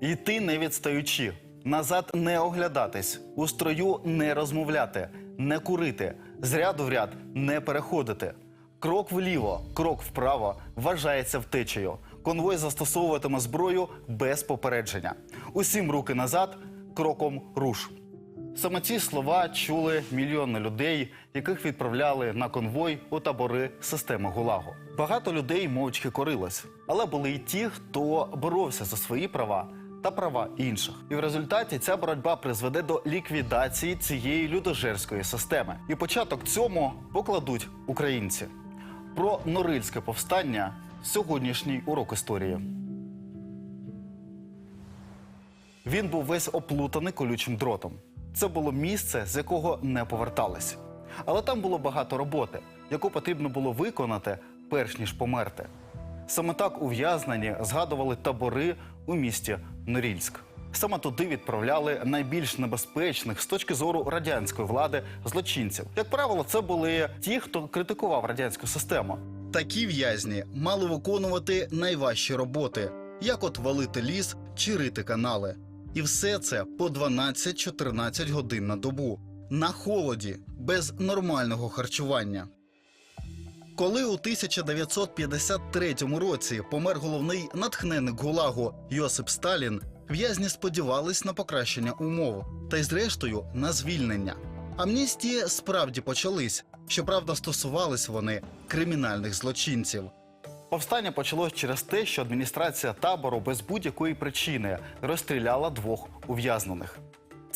Йти не відстаючи, назад не оглядатись, у строю не розмовляти, не курити, з ряду в ряд не переходити. Крок вліво, крок вправо вважається втечею. Конвой застосовуватиме зброю без попередження. Усім руки назад, кроком руш. Саме ці слова чули мільйони людей, яких відправляли на конвой у табори системи ГУЛАГу. Багато людей мовчки корилось, але були й ті, хто боровся за свої права та права інших. І в результаті ця боротьба призведе до ліквідації цієї людожерської системи. І початок цьому покладуть українці. Про Норильське повстання сьогоднішній урок історії. Він був весь оплутаний колючим дротом. Це було місце, з якого не повертались. Але там було багато роботи, яку потрібно було виконати, перш ніж померти. Саме так ув'язнені згадували табори у місті Норільськ. Саме туди відправляли найбільш небезпечних з точки зору радянської влади злочинців. Як правило, це були ті, хто критикував радянську систему. Такі в'язні мали виконувати найважчі роботи, як от валити ліс чи рити канали. І все це по 12-14 годин на добу, на холоді, без нормального харчування. Коли у 1953 році помер головний натхненник ГУЛАГу Йосип Сталін, в'язні сподівались на покращення умов та й зрештою на звільнення. Амністії справді почались, щоправда, стосувались вони кримінальних злочинців. Повстання почалось через те, що адміністрація табору без будь-якої причини розстріляла двох ув'язнених.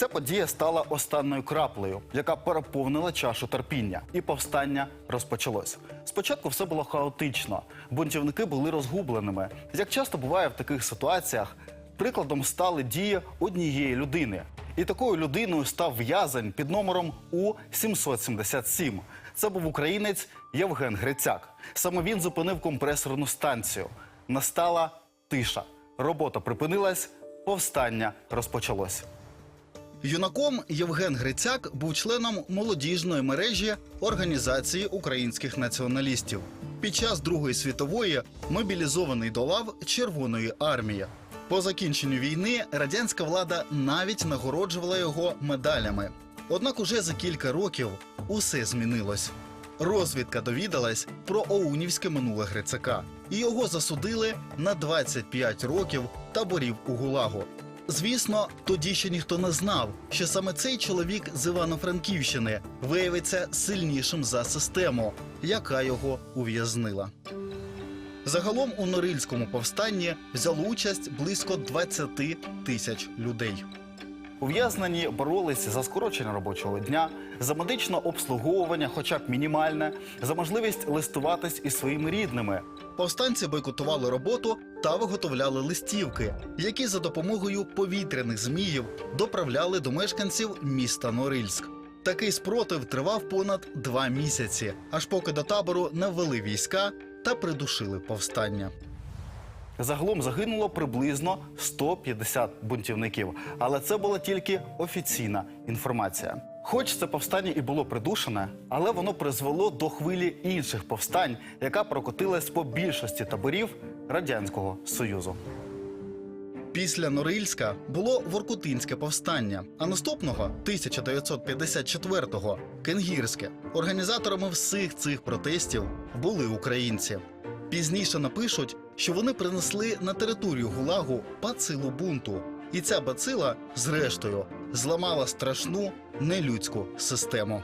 Ця подія стала останньою краплею, яка переповнила чашу терпіння, і повстання розпочалось. Спочатку все було хаотично, бунтівники були розгубленими. Як часто буває в таких ситуаціях, прикладом стали дії однієї людини. І такою людиною став в'язень під номером У-777. Це був українець Євген Грицяк. Саме він зупинив компресорну станцію. Настала тиша. Робота припинилась, повстання розпочалось. Юнаком Євген Грицяк був членом молодіжної мережі Організації українських націоналістів. Під час Другої світової мобілізований до лав Червоної армії. По закінченню війни радянська влада навіть нагороджувала його медалями. Однак уже за кілька років усе змінилось. Розвідка довідалась про оунівське минуле Грицака, і його засудили на 25 років таборів у ГУЛАГу. Звісно, тоді ще ніхто не знав, що саме цей чоловік з Івано-Франківщини виявиться сильнішим за систему, яка його ув'язнила. Загалом у Норильському повстанні взяло участь близько 20 тисяч людей. Ув'язнені боролися за скорочення робочого дня, за медичне обслуговування, хоча б мінімальне, за можливість листуватись із своїми рідними. Повстанці бойкотували роботу та виготовляли листівки, які за допомогою повітряних зміїв доправляли до мешканців міста Норильськ. Такий спротив тривав понад два місяці, аж поки до табору не ввели війська та придушили повстання. Загалом загинуло приблизно 150 бунтівників, але це була тільки офіційна інформація. Хоч це повстання і було придушене, але воно призвело до хвилі інших повстань, яка прокотилась по більшості таборів радянського союзу. Після Норильська було Воркутинське повстання, а наступного 1954-го Кенгірське. Організаторами всіх цих протестів були українці. Пізніше напишуть, що вони принесли на територію Гулагу бацилу бунту, і ця бацила, зрештою, зламала страшну нелюдську систему.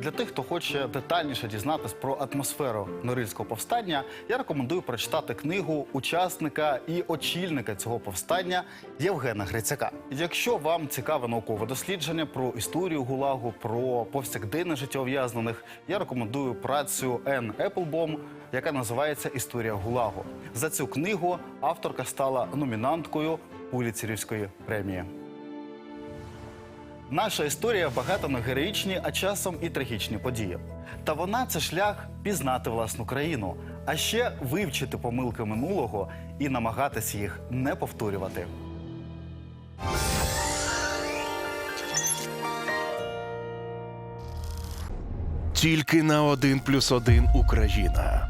Для тих, хто хоче детальніше дізнатись про атмосферу Норильського повстання, я рекомендую прочитати книгу учасника і очільника цього повстання Євгена Грицяка. Якщо вам цікаве наукове дослідження про історію ГУЛАГу, про повсякденне життя ув'язнених, я рекомендую працю Ен Еплбом яка називається Історія Гулагу. За цю книгу авторка стала номінанткою Пуліцерівської премії. Наша історія багата на героїчні, а часом і трагічні події. Та вона це шлях пізнати власну країну, а ще вивчити помилки минулого і намагатись їх не повторювати. Тільки на один плюс один Україна.